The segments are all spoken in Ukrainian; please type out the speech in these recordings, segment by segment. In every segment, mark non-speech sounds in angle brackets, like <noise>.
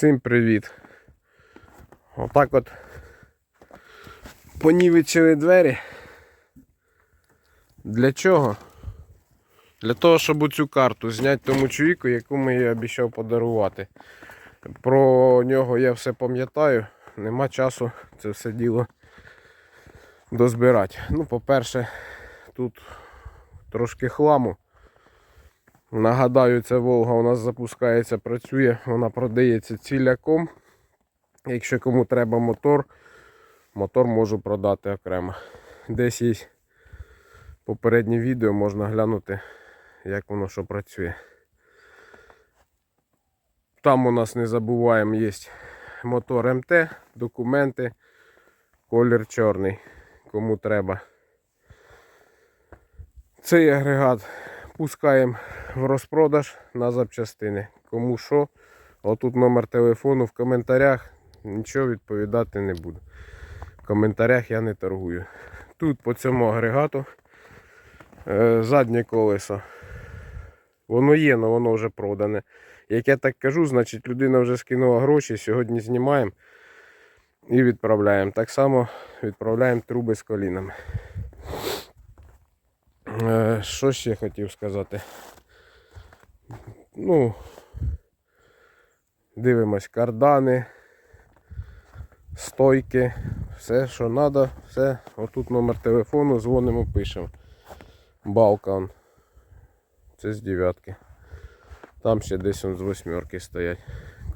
Всім привіт. Отак от понівечили двері. Для чого? Для того, щоб оцю карту зняти тому чоловіку, яку ми обіцяв подарувати. Про нього я все пам'ятаю, нема часу це все діло дозбирати. Ну, по-перше, тут трошки хламу. Нагадаю, ця Волга у нас запускається, працює, вона продається ціляком. Якщо кому треба мотор, мотор можу продати окремо. Десь є попереднє відео, можна глянути, як воно що працює. Там у нас не забуваємо є мотор МТ, документи, колір чорний, кому треба. Цей агрегат пускаємо в розпродаж на запчастини. Кому що, отут номер телефону в коментарях. Нічого відповідати не буду. В коментарях я не торгую. Тут по цьому агрегату е, заднє колесо. Воно є, але воно вже продане. Як я так кажу, значить людина вже скинула гроші, сьогодні знімаємо і відправляємо. Так само відправляємо труби з колінами. Е, Що ще хотів сказати? Ну, дивимось кардани, стойки, все, що треба, все. Отут номер телефону, дзвонимо, пишемо. Балка он. Це з дев'ятки. Там ще десь он з восьмерки стоять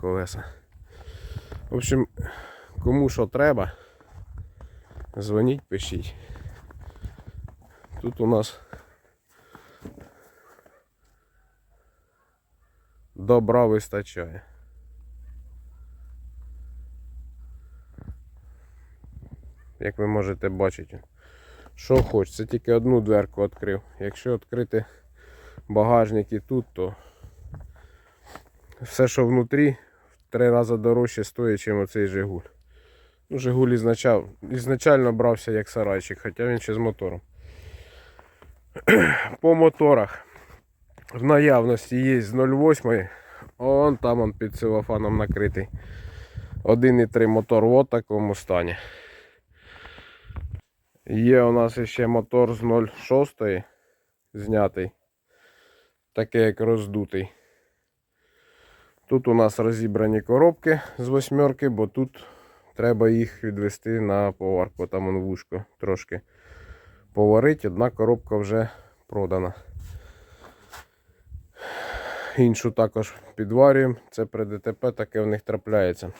колеса. В общем, кому що треба, дзвоніть, пишіть. Тут у нас добра вистачає. Як ви можете бачити, що хоч, це тільки одну дверку відкрив. Якщо відкрити багажник і тут, то все, що внутрі, в три рази дорожче стоїть, ніж оцей Жигуль. Ну, Жигуль ізначально брався як сарайчик, хоча він ще з мотором. <clears throat> По моторах в наявності є з 0,8. Он там он під целофаном накритий. 1,3 мотор в такому стані. Є у нас ще мотор з 0,6 знятий. Такий як роздутий. Тут у нас розібрані коробки з восьмерки, бо тут треба їх відвести на поварку. Там он вушко трошки поварить, одна коробка вже продана. Іншу також підварюємо. Це при ДТП таке в них трапляється.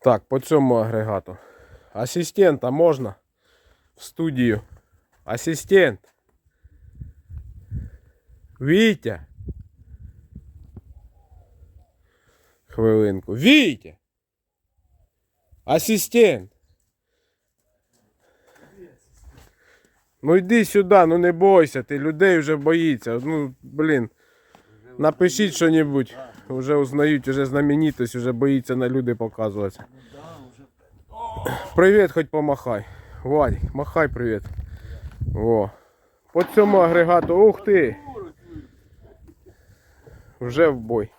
Так, по цьому агрегату. Асистента можна в студію. Асистент. Вітя. Хвилинку. Вітя. Асистент. Ну йди сюди, ну не бойся, ти людей вже боїться. Ну, блін. Напишіть що-небудь. Вже узнають, вже знаменитость, вже боїться на люди показуватися. Привіт, хоч помахай. Вадик, махай привіт. О. По цьому агрегату, ух ти! Вже в бой.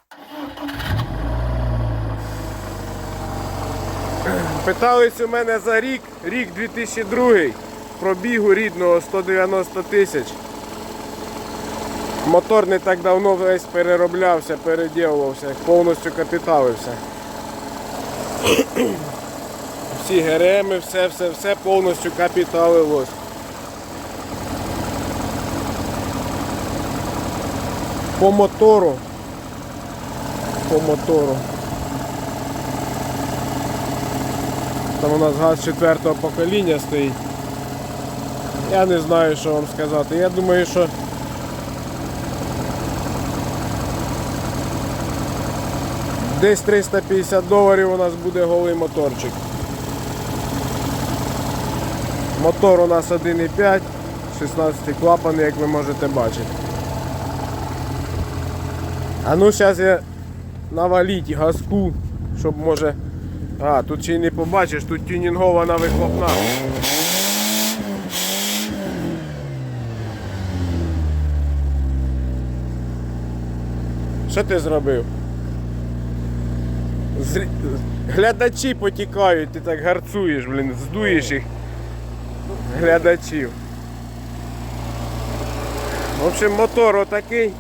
Питались у мене за рік, рік 2002, пробігу рідного 190 тисяч. Мотор не так давно весь перероблявся, переділувався, повністю капіталився. Всі ГРМи, все, все, все повністю капіталилось. По мотору. По мотору. Там у нас газ четвертого покоління стоїть. Я не знаю, що вам сказати. Я думаю, що десь 350 доларів у нас буде голий моторчик. Мотор у нас 1,5, 16 клапан, як ви можете бачити. А ну зараз я наваліть газку, щоб може... А, тут ще й не побачиш, тут тюнінгована вихлопна. Що ти зробив? Зрі- Глядачі потікають, ти так гарцуєш, блін, здуєш їх. Глядачів. В общем, мотор отакий.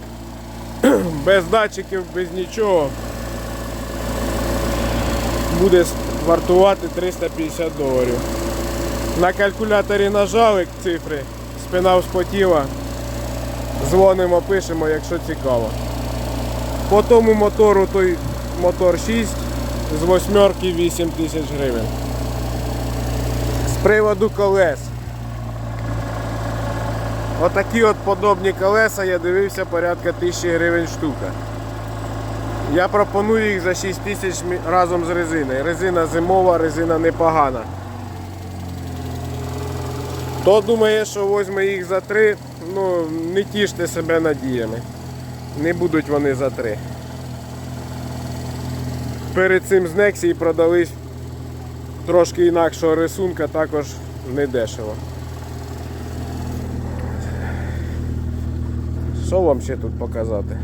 <clears throat> Без датчиків, без нічого. Буде вартувати 350 доларів. На калькуляторі нажали цифри, спина вспотіла. Дзвонимо, пишемо, якщо цікаво. По тому мотору той мотор 6 з восьмерки 8 тисяч гривень. З приводу колес. Отакі от подобні колеса я дивився порядка 1000 гривень штука. Я пропоную їх за 6 тисяч разом з резиною. Резина зимова, резина непогана. Хто думає, що возьме їх за 3, ну не тіште себе надіями. Не будуть вони за 3. Перед цим з Нексії продались трошки інакшого рисунка, також недешево. Що вам ще тут показати?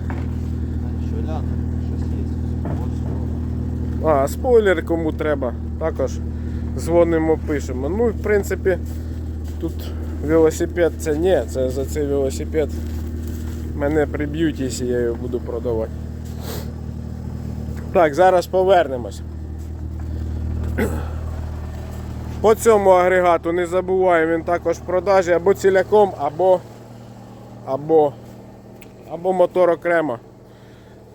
А, спойлер кому треба. Також дзвонимо, пишемо. Ну, в принципі, тут велосипед це ні, це за цей велосипед мене приб'ють, якщо я його буду продавати. Так, зараз повернемось. По цьому агрегату не забуваємо, він також в продажі або ціляком, або, або, або мотор окремо.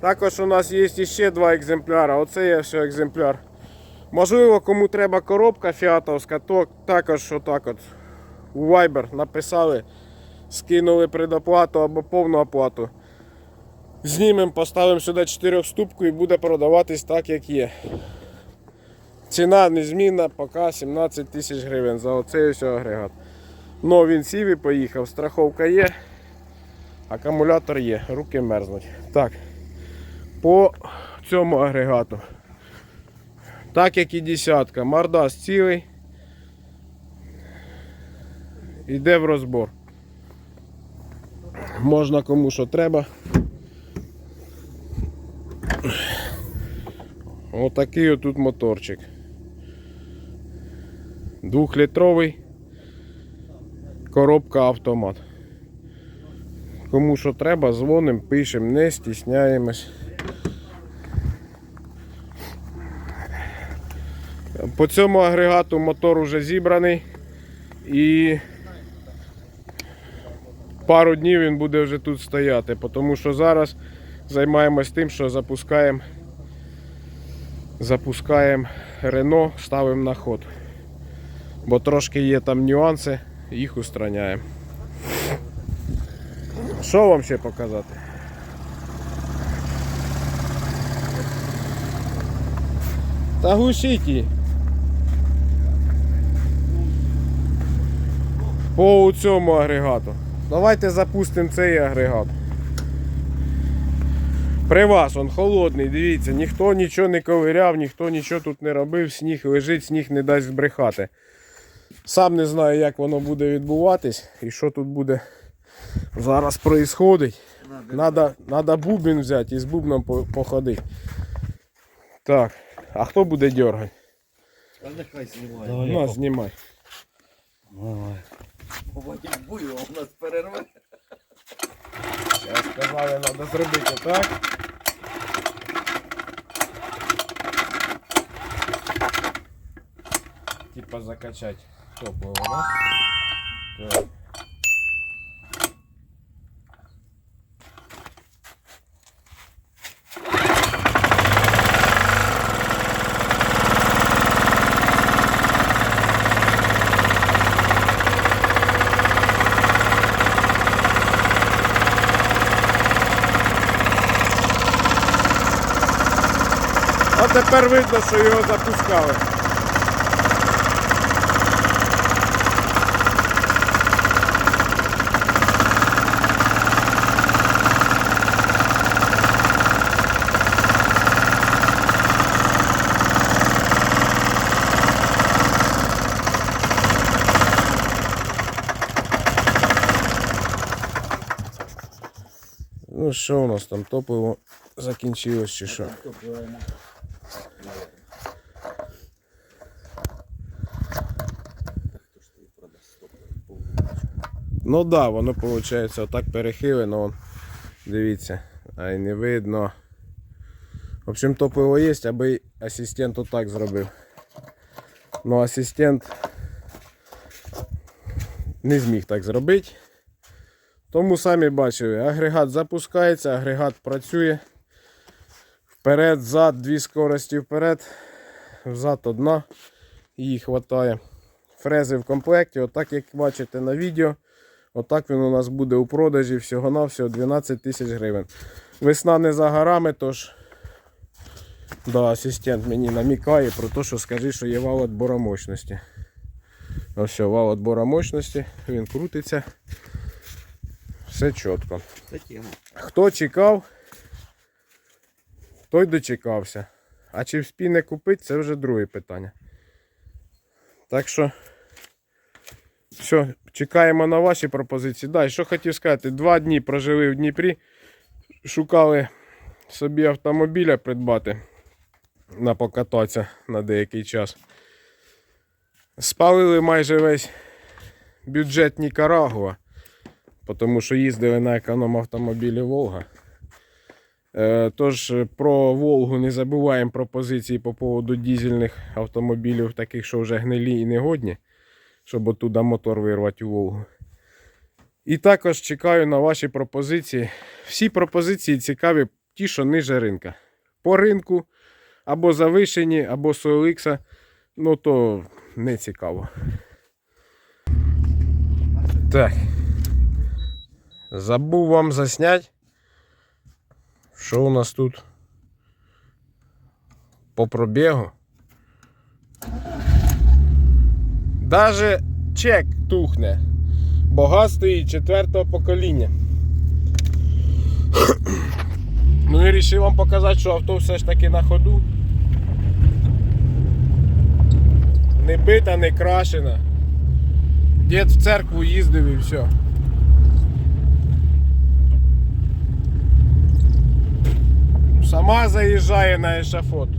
Також у нас є ще два екземпляри. Оце є ще екземпляр. Можливо, кому треба коробка фіатовська, то також отак от у Viber написали, скинули предоплату або повну оплату. Знімемо, поставимо сюди 4 ступку і буде продаватись так, як є. Ціна незмінна, поки 17 тисяч гривень за оцей ось агрегат. Но він сів і поїхав. Страховка є, акумулятор є, руки мерзнуть. Так по цьому агрегату. Так як і десятка. Мордас цілий. Йде в розбор. Можна кому що треба. Отакий отут моторчик. Двухлітровий. Коробка автомат. Кому що треба, дзвонимо, пишемо, не стісняємось. По цьому агрегату мотор уже зібраний і пару днів він буде вже тут стояти, тому що зараз займаємось тим, що запускаємо запускаємо Рено, ставимо на ход. Бо трошки є там нюанси, їх устраняємо. Що вам ще показати? Та глушіть її. По цьому агрегату. Давайте запустимо цей агрегат. При вас він холодний, дивіться, ніхто нічого не ковиряв, ніхто нічого тут не робив, сніг лежить, сніг не дасть збрехати. Сам не знаю, як воно буде відбуватись і що тут буде зараз происходить. Надо, надо бубен взяти і з бубном по- походити. Так, а хто буде дергати? Нехай знімає. На, знімай. Давай. Потім буйво у нас перерве. сказав сказали, треба зробити так. Типа закачать топливо, да? Так. А тепер видно, що його запускали. Ну що у нас там топливо закінчилось чи що? Ну да, воно виходить отак перехилено. Дивіться, а й не видно. В общем, топливо є, аби асистент отак зробив. Ну, асистент не зміг так зробити. Тому самі бачили, агрегат запускається, агрегат працює. Вперед, зад, дві скорості вперед, взад одна, її вистачає. Фрези в комплекті, отак як бачите на відео. Отак він у нас буде у продажі всього-навсього 12 тисяч гривень. Весна не за горами, тож да, асистент мені намікає про те, що скажи, що є вал отбора мощності. Ось все, вал отбора мощності, він крутиться. Все чітко. Хто чекав, той дочекався. А чи вспіне купити, це вже друге питання. Так що, все, чекаємо на ваші пропозиції. Да, що хотів сказати, два дні прожили в Дніпрі, шукали собі автомобіля придбати на покататися на деякий час. Спалили майже весь бюджет Нікарагуа тому що їздили на економ-автомобілі Волга. Е, Тож е, про Волгу не забуваємо пропозиції по поводу дізельних автомобілів, таких, що вже гнилі і негодні, щоб оттуда мотор вирвати у Волгу. І також чекаю на ваші пропозиції. Всі пропозиції цікаві, ті, що ниже ринка. По ринку або завишені, або OLX, ну то не цікаво. Так. Забув вам заснять, що у нас тут по пробігу. Даже чек тухне. Бо стоїть четвертого покоління. <clears throat> Ну і вирішив вам показати, що авто все ж таки на ходу. Не бита, не крашена. Дід в церкву їздив і все. Сама заїжджає на ешафот.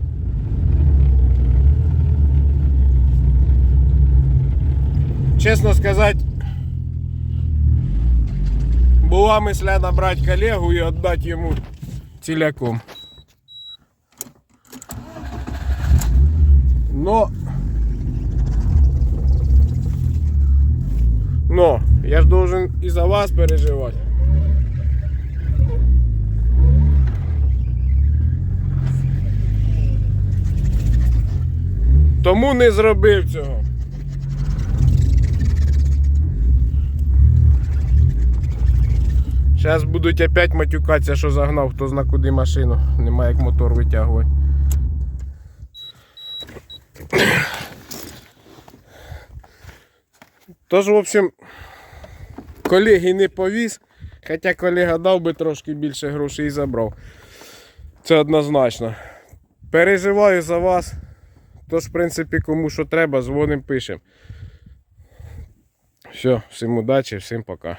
Чесно сказати, була мисля набрати колегу і віддати йому ціляком. Но Но я ж должен і за вас переживати. Тому не зробив цього. Зараз будуть опять матюкатися, що загнав хто зна куди машину. Немає як мотор витягувати. Тож, в общем, колеги не повіз, хоча колега дав би трошки більше грошей і забрав. Це однозначно. Переживаю за вас. Тож, в принципі, кому що треба, дзвоним, пишемо. Все, всім удачі, всім пока.